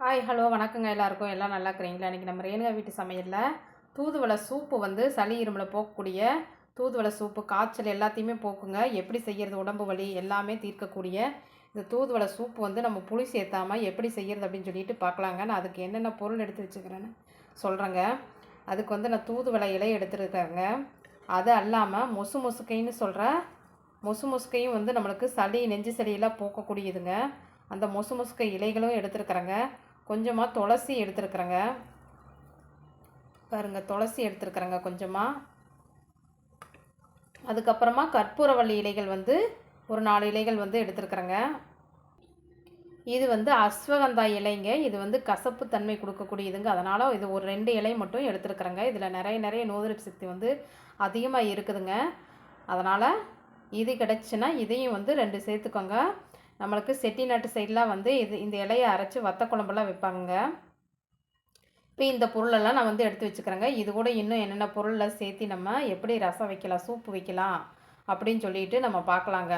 Hi hello வணக்கங்க எல்லாருக்கும். எல்லாம் நல்லா இருக்கிறீங்களா? இன்றைக்கி நம்ம ரேணுகா வீட்டு சமையலில் தூதுவளை சூப்பு வந்து சளி இருமலை போக்கக்கூடிய தூதுவளை சூப்பு காய்ச்சல் எல்லாத்தையுமே போக்குங்க. எப்படி செய்கிறது உடம்பு வலி எல்லாமே தீர்க்கக்கூடிய இந்த தூதுவளை சூப்பு வந்து நம்ம புளி சேர்த்தாமல் எப்படி செய்கிறது அப்படின்னு சொல்லிட்டு பார்க்கலாங்க. நான் அதுக்கு என்னென்ன பொருள் எடுத்து வச்சுக்கிறேன்னு சொல்கிறேங்க அதுக்கு வந்து நான் தூதுவளை இலை எடுத்துருக்கேங்க. அது அல்லாமல் மொசு மொசுக்கைன்னு சொல்கிற மொசு மொசுக்கையும் வந்து நம்மளுக்கு சளி நெஞ்சு சளியெல்லாம் போக்கக்கூடியதுங்க. அந்த மொசு மொசுக்கை இலைகளும் எடுத்துருக்குறேங்க. கொஞ்சமாக துளசி எடுத்துருக்குறேங்க. பாருங்க துளசி எடுத்துருக்குறேங்க கொஞ்சமாக அதுக்கப்புறமா கற்பூரவள்ளி இலைகள் வந்து ஒரு நாலு இலைகள் வந்து எடுத்துருக்குறேங்க. இது வந்து அஸ்வகந்தா இலைங்க. இது வந்து கசப்பு தன்மை கொடுக்கக்கூடியதுங்க. அதனால் இது ஒரு ரெண்டு இலை மட்டும் எடுத்துருக்குறேங்க. இதில் நிறைய நிறைய நோய் சக்தி வந்து அதிகமாக இருக்குதுங்க. அதனால் இது கிடச்சுன்னா இதையும் வந்து ரெண்டு சேர்த்துக்கோங்க. நம்மளுக்கு செட்டிநாட்டு சைட்லாம் வந்து இது இந்த இலையை அரைச்சி வத்த குழம்புலாம் வைப்பாங்க இப்போ இந்த பொருளெல்லாம் நான் வந்து எடுத்து வச்சுக்கிறேங்க. இது கூட இன்னும் என்னென்ன பொருளெலாம் சேர்த்து நம்ம எப்படி ரசம் வைக்கலாம் சூப்பு வைக்கலாம் அப்படின்னு சொல்லிட்டு நம்ம பார்க்கலாங்க.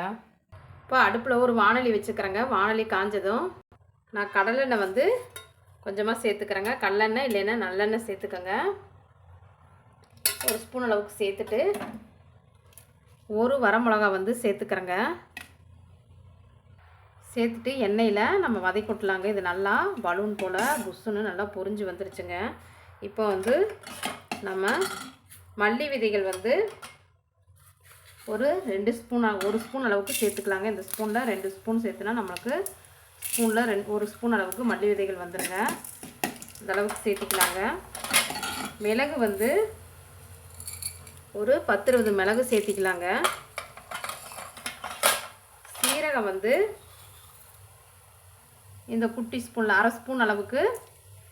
இப்போ அடுப்பில் ஒரு வானொலி வச்சுக்கிறேங்க. வானொலி காஞ்சதும் நான் கடலெண்ணெய் வந்து கொஞ்சமாக சேர்த்துக்கிறேங்க. கடலெண்ணெய் இல்லைன்னா நல்லெண்ணெய் சேர்த்துக்கோங்க. ஒரு ஸ்பூன் அளவுக்கு சேர்த்துட்டு ஒரு வரமிளகா வந்து சேர்த்துக்கிறேங்க. சேர்த்துட்டு எண்ணெயில் நம்ம வதைக்கொட்டலாங்க இது நல்லா பலூன் போல் புஷ்ஷுன்னு நல்லா பொரிஞ்சு வந்துருச்சுங்க. இப்போ வந்து நம்ம மல்லி விதைகள் வந்து ஒரு ரெண்டு ஸ்பூன் ஒரு ஸ்பூன் அளவுக்கு சேர்த்துக்கலாங்க. இந்த ஸ்பூனில் ரெண்டு ஸ்பூன் சேர்த்துனா நம்மளுக்கு ஸ்பூனில் ரெண்டு ஒரு ஸ்பூன் அளவுக்கு மல்லி விதைகள் வந்துடுங்க இந்த அளவுக்கு சேர்த்துக்கலாங்க. மிளகு வந்து ஒரு பத்து இருபது மிளகு சேர்த்திக்கலாங்க. சீரகம் வந்து இந்த குட்டி ஸ்பூனில் அரை ஸ்பூன் அளவுக்கு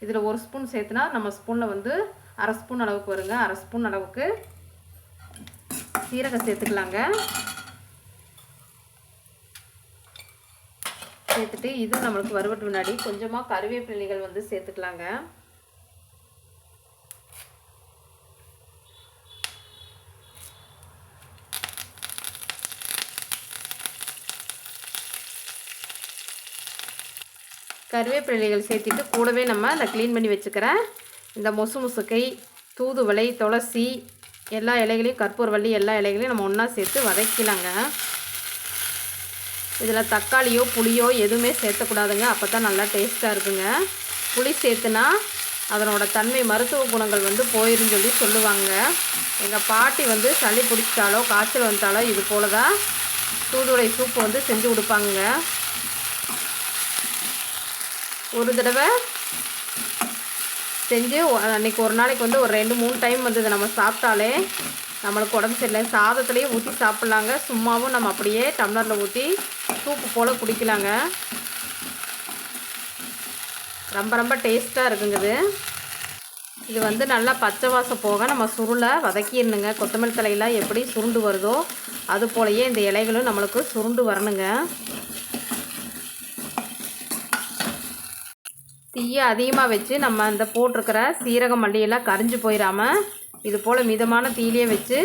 இதில் ஒரு ஸ்பூன் சேர்த்துனா நம்ம ஸ்பூனில் வந்து அரை ஸ்பூன் அளவுக்கு வருங்க. அரை ஸ்பூன் அளவுக்கு சீரகம் சேர்த்துக்கலாங்க. சேர்த்துட்டு இது நம்மளுக்கு வருவட்டு முன்னாடி கொஞ்சமாக கருவேப்பிள்ளைகள் வந்து சேர்த்துக்கலாங்க. கருவேப்பிலைகள் சேர்த்துட்டு கூடவே நம்ம இந்த க்ளீன் பண்ணி வச்சுக்கிற இந்த மொசு முசுக்கை தூதுவளை துளசி எல்லா இலைகளையும் கற்பூரவள்ளி எல்லா இலைகளையும் நம்ம ஒன்றா சேர்த்து வதக்கலாங்க. இதில் தக்காளியோ புளியோ எதுவுமே சேர்த்தக்கூடாதுங்க. அப்போ தான் நல்லா டேஸ்ட்டாக இருக்குங்க. புளி சேர்த்துனா அதனோட தன்மை மருத்துவ குணங்கள் வந்து போயிருன்னு சொல்லி சொல்லுவாங்க. எங்கள் பாட்டி வந்து சளி பிடிச்சிட்டாலோ காய்ச்சல் வந்துட்டாலோ இது போல தான் தூதுவளை சூப்பு வந்து செஞ்சு கொடுப்பாங்க ஒரு தடவை செஞ்சு அன்றைக்கி ஒரு நாளைக்கு வந்து ஒரு ரெண்டு மூணு டைம் வந்து இதை நம்ம சாப்பிட்டாலே. நம்மளுக்கு உடம்பு சரியில்லை. சாதத்துலேயே ஊற்றி சாப்பிட்லாங்க. சும்மாவும் நம்ம அப்படியே டம்ளரில் ஊற்றி சூப்பு போல் குடிக்கலாங்க. ரொம்ப ரொம்ப டேஸ்ட்டாக இருக்குங்க இது. இது வந்து நல்லா பச்சை வாசம் போக நம்ம சுருளை வதக்கிடணுங்க. கொத்தமல்லி தலையெல்லாம் எப்படி சுருண்டு வருதோ அது போலயே இந்த இலைகளும் நம்மளுக்கு சுருண்டு வரணுங்க. தீயை அதிகமாக வச்சு நம்ம அந்த போட்டிருக்கிற சீரகம் மல்லியெல்லாம் கரிஞ்சு போயிடாமல் இது போல் மிதமான தீயிலே வச்சு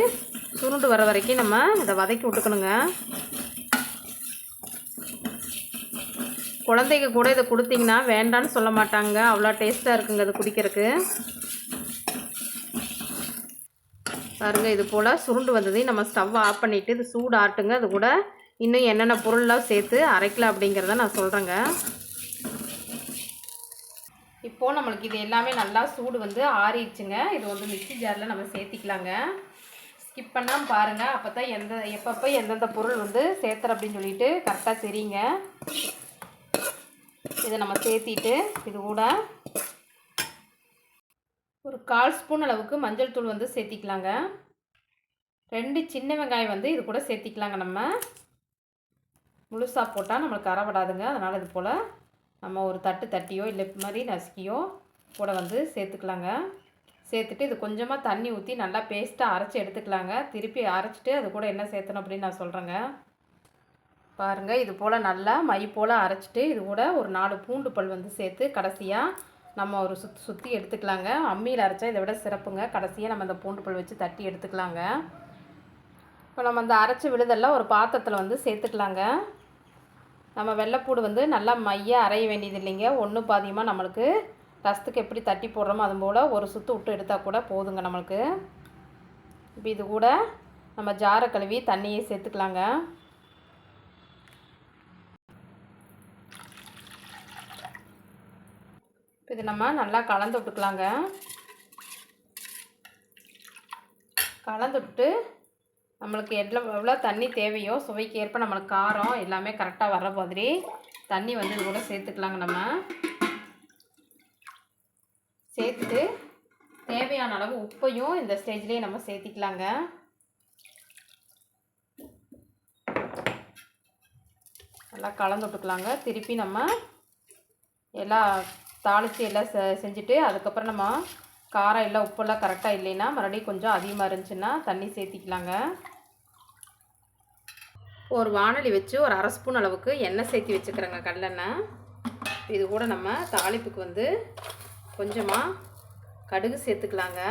சுருண்டு வர வரைக்கும் நம்ம இதை வதக்கி விட்டுக்கணுங்க. குழந்தைங்க கூட இதை கொடுத்தீங்கன்னா வேண்டான்னு சொல்ல மாட்டாங்க. அவ்வளோ டேஸ்ட்டாக இருக்குங்க அது குடிக்கிறதுக்கு. பாருங்கள் இது போல் சுருண்டு வந்ததையும் நம்ம ஸ்டவ் ஆஃப் பண்ணிவிட்டு இது சூடு ஆட்டுங்க. அது கூட இன்னும் என்னென்ன பொருள்லாம் சேர்த்து அரைக்கலாம் அப்படிங்கிறத நான் சொல்கிறேங்க இப்போது நம்மளுக்கு இது எல்லாமே நல்லா சூடு வந்து ஆறிடுச்சுங்க. இது வந்து மிக்சி ஜாரில் நம்ம சேர்த்திக்கலாங்க. ஸ்கிப் பண்ணாமல் பாருங்கள் அப்போ தான் எந்த எப்பப்போ எந்தெந்த பொருள் வந்து சேர்த்துற அப்படின்னு சொல்லிட்டு கரெக்டாக தெரியுங்க. இதை நம்ம சேர்த்திட்டு இது கூட ஒரு கால் ஸ்பூன் அளவுக்கு மஞ்சள் தூள் வந்து சேர்த்திக்கலாங்க. ரெண்டு சின்ன வெங்காயம் வந்து இது கூட சேர்த்திக்கலாங்க நம்ம. முழுசாக போட்டால் நம்மளுக்கு அறவிடாதுங்க அதனால் இது போல் நம்ம ஒரு தட்டு தட்டியோ இல்லை மாதிரி நசுக்கியோ கூட வந்து சேர்த்துக்கலாங்க. சேர்த்துட்டு இது கொஞ்சமாக தண்ணி ஊற்றி நல்லா பேஸ்ட்டாக அரைச்சி எடுத்துக்கலாங்க. திருப்பி அரைச்சிட்டு அது கூட என்ன சேர்த்தணும் அப்படின்னு நான் சொல்கிறேங்க பாருங்கள் இது போல் நல்லா மை போல் அரைச்சிட்டு இது கூட ஒரு நாலு பூண்டு பல் வந்து சேர்த்து கடைசியாக நம்ம ஒரு சுற்றி சுற்றி எடுத்துக்கலாங்க. அம்மியில் அரைச்சா இதை விட சிறப்புங்க. கடைசியாக நம்ம அந்த பூண்டு பல் வச்சு தட்டி எடுத்துக்கலாங்க. இப்போ நம்ம அந்த அரைச்சி விழுதெல்லாம் ஒரு பாத்திரத்தில் வந்து சேர்த்துக்கலாங்க. நம்ம வெள்ளைப்பூடு வந்து நல்லா மைய அரைய வேண்டியது இல்லைங்க. ஒன்று பாதியமாக நம்மளுக்கு? ரசத்துக்கு எப்படி தட்டி போடுறோமோ அது போல் ஒரு சுற்று விட்டு எடுத்தால் கூட போதுங்க நம்மளுக்கு. இப்போ இது கூட நம்ம ஜாரை கழுவி தண்ணியை சேர்த்துக்கலாங்க. இப்போ இது நம்ம நல்லா கலந்து விட்டுக்கலாங்க. கலந்து விட்டு நம்மளுக்கு எவ்வளோ எவ்வளோ தண்ணி தேவையோ சுவைக்கு ஏற்ப நம்மளுக்கு காரம் எல்லாமே கரெக்டாக வர மாதிரி தண்ணி வந்து இது கூட சேர்த்துக்கலாங்க நம்ம. சேர்த்துட்டு தேவையான அளவு உப்பையும் இந்த ஸ்டேஜ்லேயே நம்ம சேர்த்திக்கலாங்க. நல்லா கலந்து விட்டுக்கலாங்க. திருப்பி நம்ம எல்லாம் தாளித்து எல்லாம் செ செஞ்சுட்டு அதுக்கப்புறம் நம்ம காரம் இல்லை உப்பெல்லாம் கரெக்டாக இல்லைன்னா மறுபடியும் கொஞ்சம் அதிகமாக இருந்துச்சுன்னா தண்ணி சேர்த்திக்கலாங்க. ஒரு வானொலி வச்சு ஒரு அரை ஸ்பூன் அளவுக்கு எண்ணெய் சேர்த்தி வச்சுக்கிறேங்க கடலெண்ணெய். இது கூட நம்ம தாளிப்புக்கு வந்து கொஞ்சமாக கடுகு சேர்த்துக்கலாங்க.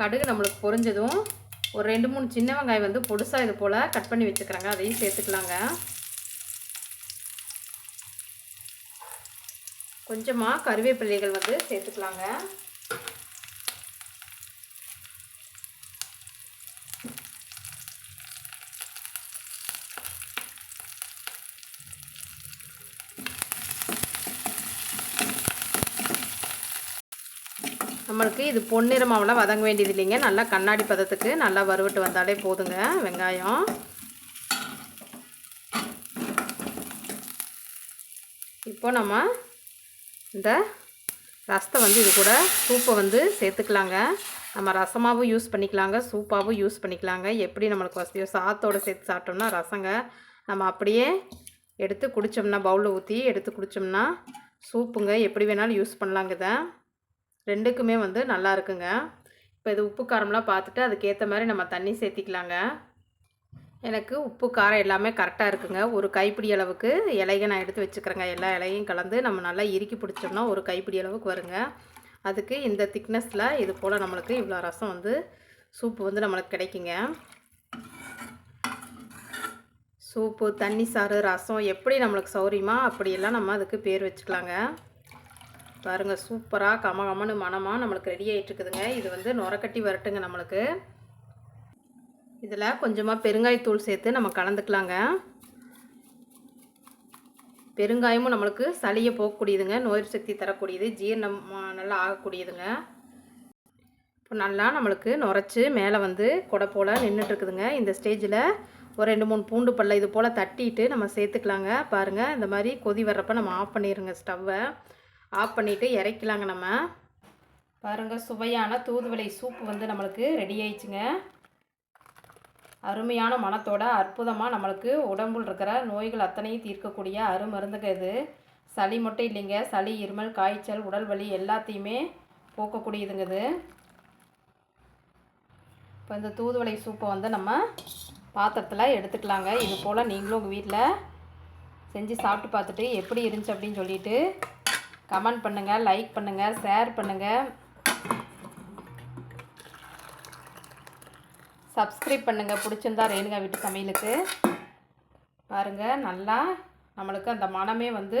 கடுகு நம்மளுக்கு பொரிஞ்சதும் ஒரு ரெண்டு மூணு சின்ன வெங்காயம் வந்து பொடுசாக இது போல் கட் பண்ணி வச்சுக்கிறாங்க அதையும் சேர்த்துக்கலாங்க. கொஞ்சமாக கருவேப்பிள்ளைகள் வந்து சேர்த்துக்கலாங்க. நம்மளுக்கு இது பொன்னிறமாவெல்லாம் வதங்க வேண்டியது இல்லைங்க. நல்லா கண்ணாடி பதத்துக்கு நல்லா வறுவிட்டு வந்தாலே போதுங்க வெங்காயம். இப்போ நம்ம இந்த ரசத்தை வந்து இது கூட சூப்பை வந்து சேர்த்துக்கலாங்க. நம்ம ரசமாகவும் யூஸ் பண்ணிக்கலாங்க சூப்பாகவும் யூஸ் பண்ணிக்கலாங்க. எப்படி நம்மளுக்கு வசதியோ சாத்தோடு சேர்த்து சாப்பிட்டோம்னா ரசங்க. நம்ம அப்படியே எடுத்து குடித்தோம்னா பவுலில் ஊற்றி எடுத்து குடித்தோம்னா சூப்புங்க. எப்படி வேணாலும் யூஸ் பண்ணலாங்க இதை. ரெண்டுக்குமே வந்து நல்லா இருக்குங்க. இப்போ இது உப்பு காரம்லாம் பார்த்துட்டு அதுக்கேற்ற மாதிரி நம்ம தண்ணி சேர்த்திக்கலாங்க. எனக்கு உப்பு காரம் எல்லாமே கரெக்டாக இருக்குங்க. ஒரு கைப்பிடி அளவுக்கு இலையை நான் எடுத்து வச்சுக்கிறேங்க. எல்லா இலையும் கலந்து நம்ம நல்லா இறுக்கி பிடிச்சோம்னா ஒரு கைப்பிடி அளவுக்கு வருங்க. அதுக்கு இந்த திக்னஸில் இது போல் நம்மளுக்கு இவ்வளோ ரசம் வந்து சூப்பு வந்து நம்மளுக்கு கிடைக்குங்க. சூப்பு தண்ணி சாறு ரசம் எப்படி நம்மளுக்கு சௌரியமா அப்படியெல்லாம் நம்ம அதுக்கு பேர் வச்சுக்கலாங்க. பாருங்கள் சூப்பராக கம கமனு மனமாக நம்மளுக்கு ரெடி ஆகிட்டுருக்குதுங்க இது வந்து நுரக்கட்டி வரட்டுங்க நம்மளுக்கு. இதில் கொஞ்சமாக பெருங்காயத்தூள் சேர்த்து நம்ம கலந்துக்கலாங்க. பெருங்காயமும் நம்மளுக்கு சளியை போகக்கூடியதுங்க நோய் சக்தி தரக்கூடியது ஜீரணம் நல்லா ஆகக்கூடியதுங்க. இப்போ நல்லா நம்மளுக்கு நுரைச்சி மேலே வந்து கொடை போல் நின்றுட்டுருக்குதுங்க இந்த ஸ்டேஜில் ஒரு ரெண்டு மூணு பூண்டு பல்ல இது போல் தட்டிட்டு நம்ம சேர்த்துக்கலாங்க. பாருங்கள் இந்த மாதிரி கொதி வர்றப்ப நம்ம ஆஃப் பண்ணிடுங்க ஸ்டவ்வை. ஆஃப் பண்ணிவிட்டு இறக்கலாங்க நம்ம. பாருங்கள் சுவையான தூதுவளை சூப்பு வந்து நம்மளுக்கு ரெடி ஆயிடுச்சுங்க. அருமையான மனத்தோட அற்புதமாக நம்மளுக்கு உடம்புல இருக்கிற நோய்கள் அத்தனையும் தீர்க்கக்கூடிய அருமருந்துங்க இது. சளி மட்டும் இல்லைங்க. சளி இருமல் காய்ச்சல் உடல் வலி எல்லாத்தையுமே போக்கக்கூடியதுங்க இது. இப்போ இந்த தூதுவளை சூப்பை வந்து நம்ம பாத்திரத்தில் எடுத்துக்கலாங்க. இது போல் நீங்களும் உங்கள் வீட்டில் செஞ்சு சாப்பிட்டு பார்த்துட்டு எப்படி இருந்துச்சு அப்படின்னு சொல்லிட்டு கமெண்ட் பண்ணுங்கள் லைக் பண்ணுங்கள் ஷேர் பண்ணுங்கள் சப்ஸ்கிரைப் பண்ணுங்கள் பிடிச்சிருந்தா ரேணுகா வீட்டு சமையலுக்கு. பாருங்கள் நல்லா நம்மளுக்கு அந்த மனமே வந்து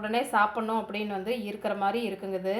உடனே சாப்பிட்ணும் அப்படின்னு வந்து இருக்கிற மாதிரி இருக்குங்குது